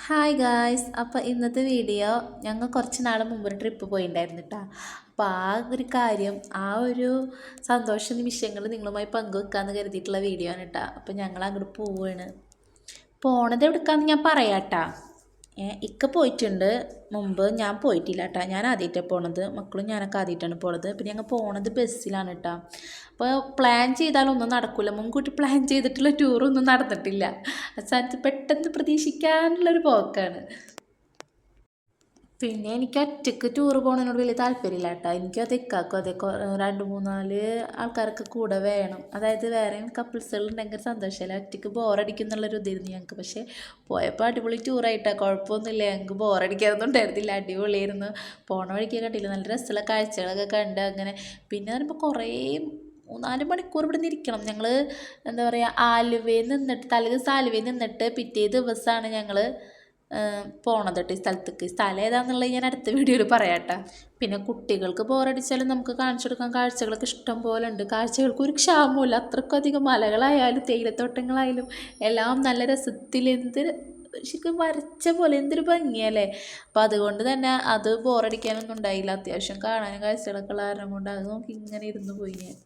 Hi guys അപ്പോൾ ഇന്നത്തെ video ഞങ്ങൾ കുറച്ച് നാൾ മുമ്പ് ഒരു ട്രിപ്പ് പോയിണ്ടായിരുന്നു കേട്ടോ അപ്പോൾ ആ ഒരു കാര്യം ആ ഒരു സന്തോഷ നിമിഷങ്ങൾ നിങ്ങളുമായി പങ്കുവെക്കാമെന്ന് കരുതിയിട്ടുള്ള വീഡിയോ ആണ് കേട്ടോ അപ്പോൾ ഞങ്ങൾ അങ്ങോട്ട് പോവുകയാണ് പോണത് എവിടെക്കാന്ന് ഞാൻ പറയാം കേട്ടോ ഇക്ക പോയിട്ടുണ്ട്. മുമ്പ് ഞാൻ പോയിട്ടില്ല കേട്ടോ ഞാൻ ആദ്യമായിട്ടാണ് പോണത്. മക്കളും ഞാനൊക്കെ ആദ്യമായിട്ടാണ് പോണത്. പിന്നെ ഞങ്ങൾ പോണത് ബസ്സിലാണ് കേട്ടോ അപ്പോൾ പ്ലാൻ ചെയ്താലൊന്നും നടക്കില്ല മുൻകൂട്ടി പ്ലാൻ ചെയ്തിട്ടുള്ള ടൂറൊന്നും നടന്നിട്ടില്ല. അത് പെട്ടെന്ന് പ്രതീക്ഷിക്കാനുള്ളൊരു പോക്കാണ്. പിന്നെ എനിക്ക് ഒറ്റയ്ക്ക് ടൂർ പോകുന്നതിനോട് വലിയ താല്പര്യമില്ല കേട്ടോ എനിക്ക് അത് ഇക്കാക്കും അതെ. രണ്ട് മൂന്നാൽ ആൾക്കാരൊക്കെ കൂടെ വേണം. അതായത് വേറെ കപ്പിൾസുകൾ ഉണ്ടെങ്കിൽ സന്തോഷമല്ല ഒറ്റയ്ക്ക് ബോറടിക്കുന്നുള്ളൊരു ഇതായിരുന്നു ഞങ്ങൾക്ക് പക്ഷേ പോയപ്പോൾ അടിപൊളി ടൂറായിട്ടാണ് കുഴപ്പമൊന്നുമില്ല ഞങ്ങൾക്ക് ബോറടിക്കാനൊന്നും ഉണ്ടായിരുന്നില്ല. അടിപൊളിയായിരുന്നു. പോണ വഴിക്ക് കണ്ടില്ല? നല്ല രസമുള്ള കാഴ്ചകളൊക്കെ കണ്ട് അങ്ങനെ. പിന്നെ പറയുമ്പോൾ കുറേ മൂന്നാൽ മണിക്കൂർ ഇവിടെ ഇരിക്കണം. ഞങ്ങൾ എന്താ പറയുക ആലുവയിൽ നിന്നിട്ട് തലേ ദിവസം ആലുവയിൽ നിന്നിട്ട് പിറ്റേ ദിവസമാണ് ഞങ്ങൾ പോണത് കേട്ടോ ഈ സ്ഥലത്തേക്ക്. സ്ഥലം ഏതാണെന്നുള്ളത് ഞാൻ അടുത്ത വീഡിയോയിൽ പറയാട്ടോ. പിന്നെ കുട്ടികൾക്ക് ബോറടിച്ചാലും നമുക്ക് കാണിച്ചു കൊടുക്കാൻ കാഴ്ചകളൊക്കെ ഇഷ്ടം പോലെ ഉണ്ട്. കാഴ്ചകൾക്ക് ഒരു ക്ഷാമമില്ല അത്രക്കധികം മലകളായാലും തേയിലത്തോട്ടങ്ങളായാലും എല്ലാം നല്ല രസത്തിൽ എന്ത് ശരിക്കും വരച്ച പോലെ എന്തൊരു ഭംഗിയല്ലേ. അപ്പം അതുകൊണ്ട് തന്നെ അത് ബോറടിക്കാനൊന്നും ഉണ്ടായില്ല. അത്യാവശ്യം കാണാനും കാഴ്ചകളൊക്കെ ഉള്ള കാരണം കൊണ്ട് അത് നോക്കി ഇങ്ങനെ ഇരുന്ന് പോയി ഞാൻ.